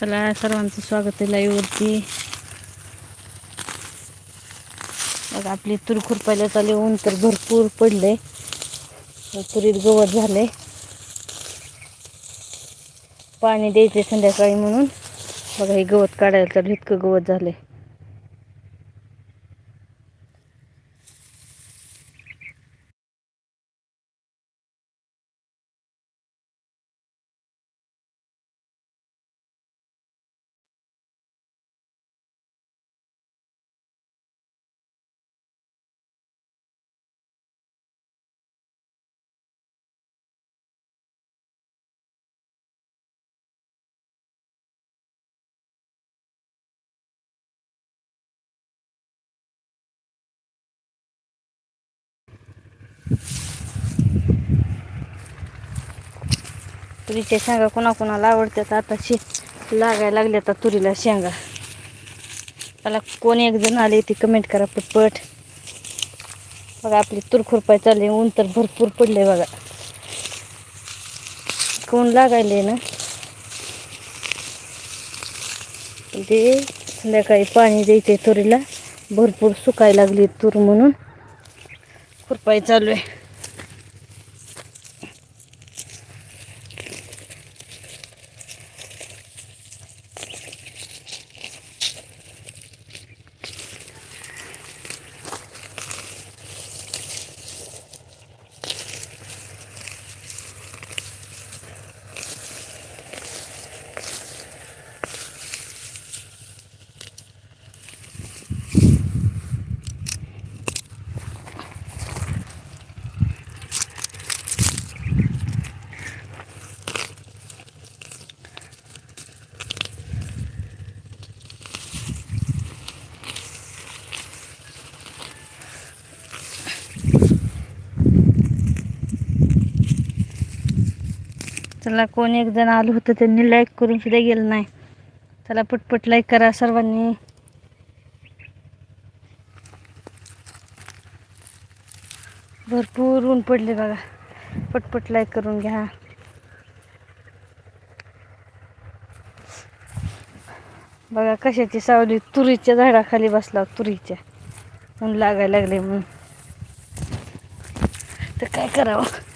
चला सर्वांचं स्वागत आहे लाईव्हवरती बघा आपली तूर खुरपायला चालली ऊन तर भरपूर पडले तुरीत गवत झाले पाणी द्यायचे संध्याकाळी म्हणून. बघा हे गवत काढायला चालू इतकं गवत झाले तुरीच्या शेंगा कोणाकोणाला आवडतात? आताशी लागायला लागल्या आता तुरीला शेंगा. मला कोणी एक जण आले ती कमेंट करा पटपट. बघा आपली तूर खुरपाय चालली ऊन तर भरपूर पडले बघा. कोण लागायले ना? ते संध्याकाळी पाणी द्यायचे तुरीला. भरपूर सुकायला लागली तूर म्हणून. खुरपाय चालू आहे. चला कोण एक जण आलं होतं त्यांनी लाईक करून सुद्धा गेलं नाही. चला पटपट लाईक करा सर्वांनी. भरपूर ऊन पडले बघा. पटपट लाईक करून घ्या. बघा कशाची सावली? तुरीच्या झाडाखाली बसला तुरीच्या. ऊन लागायला लागले म्हणून. तर काय करावं?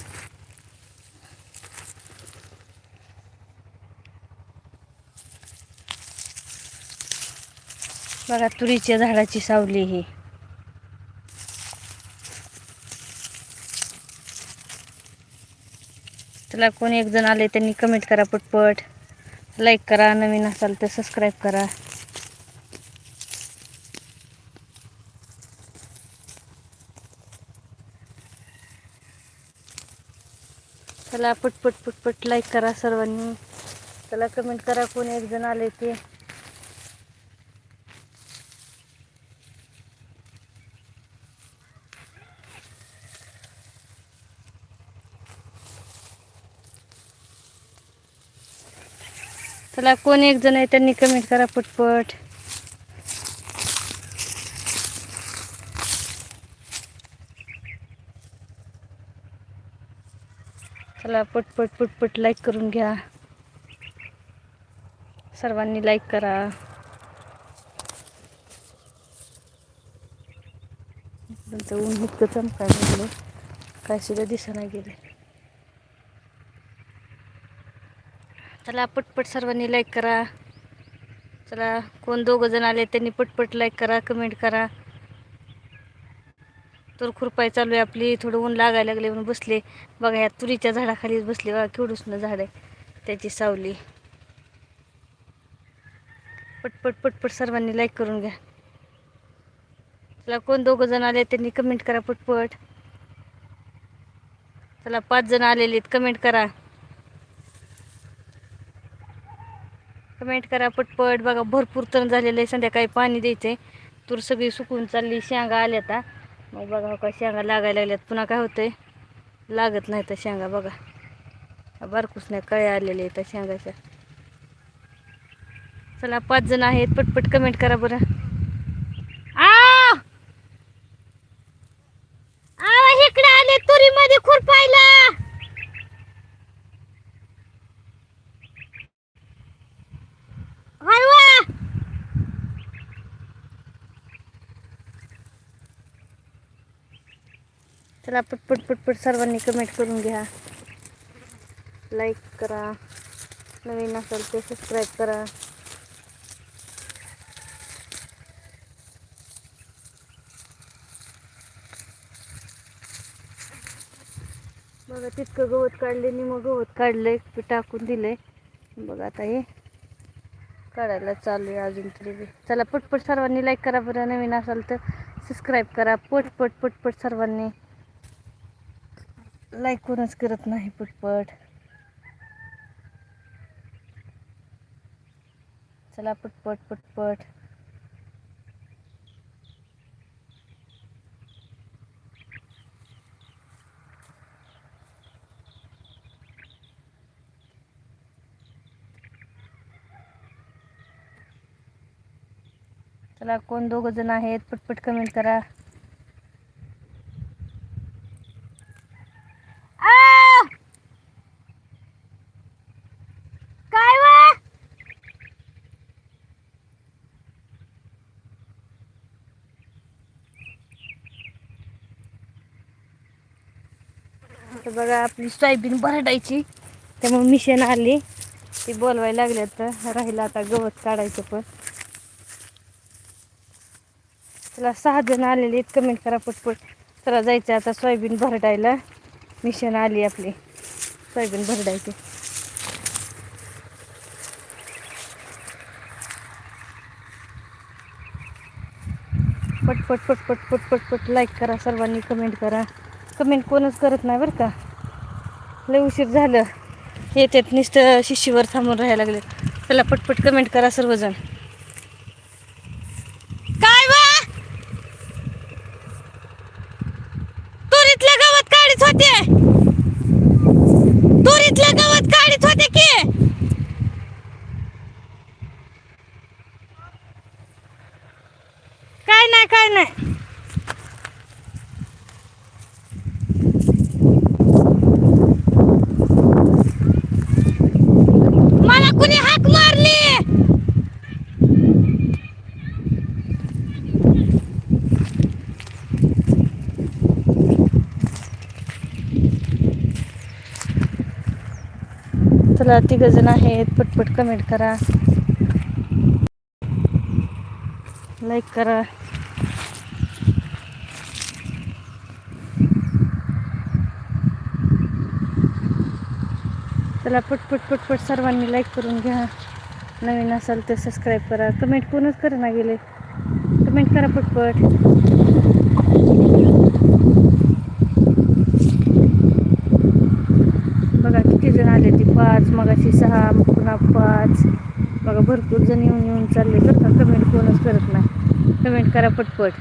बघा तुरीच्या झाडाची सावली ही. चला कोणी एक जण आले त्यांनी कमेंट करा पटपट. लाईक करा नवीन असाल तर सबस्क्राईब करा. चला पटपट पटपट लाईक करा सर्वांनी. चला कमेंट करा कोणी एक जण आले ते. चला कोण एक जण आहे त्यांनी कमेंट करा पटपट. चला पटपट पटपट लाईक करून घ्या. सर्वांनी लाईक करा. नंतर ऊन इतकं चमकायला लागलं. काय सुद्धा दिसायला गेले. चला पटपट सर्वांनी लाईक करा. चला कोण दोघं जण आले त्यांनी पटपट लाईक करा कमेंट करा. तर खुरपाई चालू आहे आपली थोडं ऊन लागायला लागले म्हणून बसले. बघा या तुरीच्या झाडाखालीच बसले. बघा केवढूसनं झाड आहे. त्याची सावली. पटपट पटपट सर्वांनी लाईक करून घ्या. चला कोण दोघं जण आले त्यांनी कमेंट करा पटपट. चला पाच जण आलेले आहेत कमेंट करा. कमेंट करा पटपट. बघा भरपूर तण झालेलं आहे. संध्याकाळी पाणी द्यायचं आहे तूर सगळी सुकून चालली. शेंगा आल्या आता. मग बघा हो का शेंगा लागायला लागल्यात. पुन्हा काय होतंय? लागत नाही तर शेंगा बघा. बारकूस नाही कळे आलेले आहेत शेंगाच्या. चला पाच जण आहेत. पटपट कमेंट करा बरं आ आवा इकडे आले तुरीमध्ये खुरपायला चला पटपट पटपट सर्वांनी कमेंट करून घ्या. लाईक करा. नवीन असेल ते सबस्क्राईब करा. बघा तितकं गवत काढले नि मग गवत काढलंय ते टाकून दिलंय. बघा आता हे काढायला चालू आहे अजून तरी बी. चला पटपट सर्वांनी लाईक करा बरं. नवीन असाल तर सबस्क्राईब करा. पटपट पटपट सर्वांनी. लाईक कोणच करत नाही पटपट. चला पटपट पटपट. चला कोण दोघ जण आहेत पटपट कमेंट करा. तर बघा आपली सोयाबीन भरडायची. त्यामुळे मिशन आली. ती बोलवायला लागल्या तर राहिलं आता गवत काढायचं पण. तुला सहा जण आलेले आहेत. कमेंट करा पटपट. चला जायचं आता सोयाबीन भरडायला. मिशन आली आपली. सोयाबीन भरडायची. पटपट पटपट पटपट पट लाईक करा. सर्वांनी कमेंट करा. कमेंट कोणच करत नाही बरं का. लय उशीर झालं. येतात नुसतं शिशीवर थांबून राहायला लागले चला पटपट कमेंट करा सर्वजण काय वा तुरीतलं गवत काढीत होते तुरीतलं गवत काढीत होते की काय नाही काय नाही मला कुणी हाक मारली चला तिघ आहेत पटपट कमेंट करा. लाईक करा. चला पटपट पटपट सर्वांनी लाईक करून घ्या. नवीन असाल तर सबस्क्राईब करा. कमेंट कोणच करा गेले. कमेंट करा पटपट बघा किती जण आले ते पाच मगाशी सहा मग पुन्हा पाच. बघा भरपूर जण येऊन येऊन चालले बरं का. कमेंट कोणच करत नाही. कमेंट करा पटपट.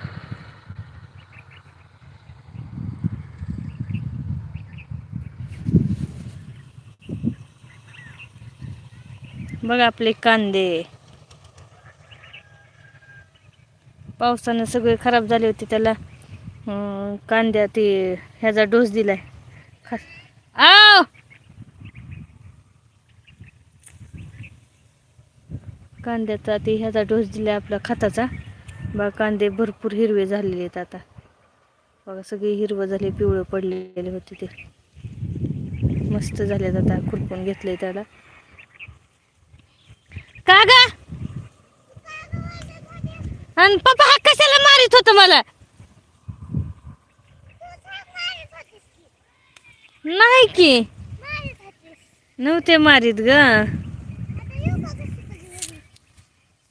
बघा आपले कांदे. पावसानं सगळे खराब झाले होते त्याला कांद्या ते ह्याचा डोस दिलाय. खा आव! कांद्याचा ते ह्याचा डोस दिलाय आपला खताचा. बघा कांदे भरपूर हिरवे झालेले आहेत आता. बघा सगळे हिरवं झाले पिवळं पडलेले होते ते. मस्त झालेत आता खुरपून घेतले त्याला. का ग? आणि पप्पा हा कशाला मारित होत मला? नाही की. नव्हते मारीत ग.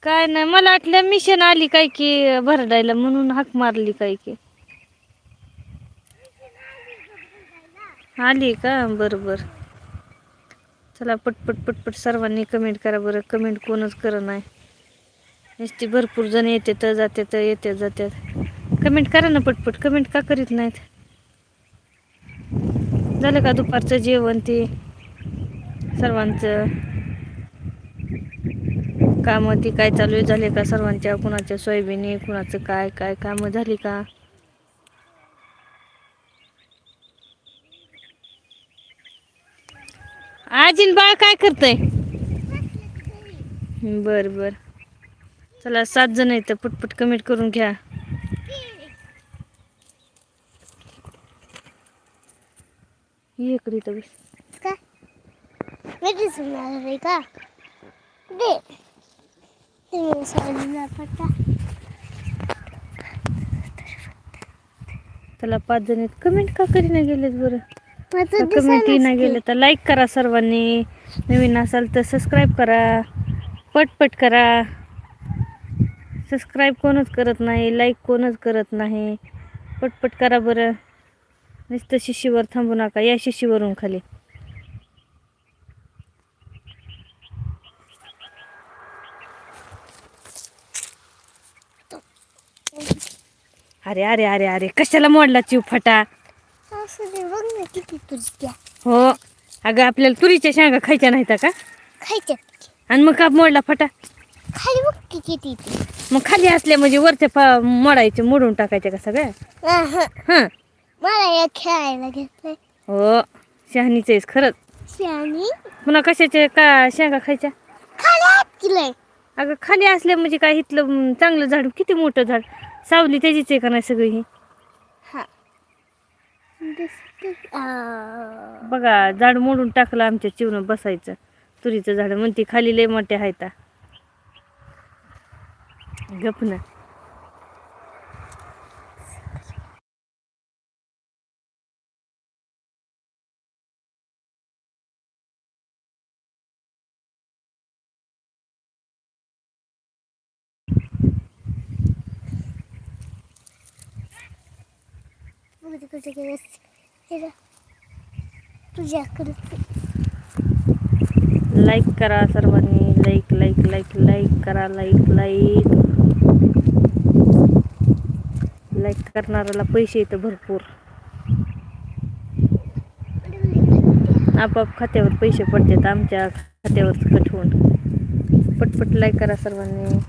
काय नाही मला वाटलं मिशन आली काय की भरडायला म्हणून हाक मारली काय की. आली का? बरं बरं चला पटपट पटपट सर्वांनी कमेंट करा बरं. कमेंट कोणच करत नाही. नुसती भरपूर जण येते तर जाते तर येते जातात कमेंट करा ना पटपट कमेंट का करीत नाहीत? झालं का दुपारचं जेवण ते? सर्वांचं. कामं ती काय चालू आहे झाले का सर्वांच्या कुणाच्या सोयाबीन कुणाचं काय काय कामं झाली का? आजीन बाळ काय करतय? बर बर. चला सात जण आहेत पटपट कमेंट करून घ्या. ये इकडे इथं का? त्याला पाच जण कमेंट का करीना गेलेत बरं? कमेंट ना दिसायलाच गेलं तर लाईक करा सर्वांनी. नवीन असाल तर सबस्क्राईब करा. पटपट करा. सबस्क्राईब कोणच करत नाही लाईक कोणच करत नाही. पटपट करा बरं. नुसतं शिशीवर थांबू नका या शिशीवरून खाली. अरे अरे अरे अरे कशाला मोडला चिव फटा? बघ ना किती हो. अगं आपल्याला तुरीच्या शेंगा खायच्या नाहीत का? खायच्यात आणि मग का मोडला फटा? खाली बघ की किती ती मग खाली असल्या म्हणजे वरच्या पा मोडायचे मोडून टाकायचे का सगळ्या. हां. मला या खेळायला घेतलंय हो. शहाणीच आहेस खरंच. शानी पुन्हा कशाचे का शेंगा खायच्या? खाली हात केलंय अगं खाली असल्या म्हणजे काय इथलं चांगलं झाड किती मोठं झाड? सावली त्याचीच आहे का नाही सगळी ही? हा. बघा झाड मोडून टाकलं आमच्या चिवनं बसायचं. तुरीचं झाड म्हणती खाली लय मोठे आहेत गप ना. बघ कुठे गेलं हे तुझ्याकडे लाईक करा सर्वांनी. लाईक लाईक लाईक लाईक करा. लाईक लाईक लाईक करणाऱ्याला पैसे येतं भरपूर. आपाप खात्यावर पैसे पडतात. आमच्या खात्यावर कट होऊन. पटपट लाईक करा सर्वांनी.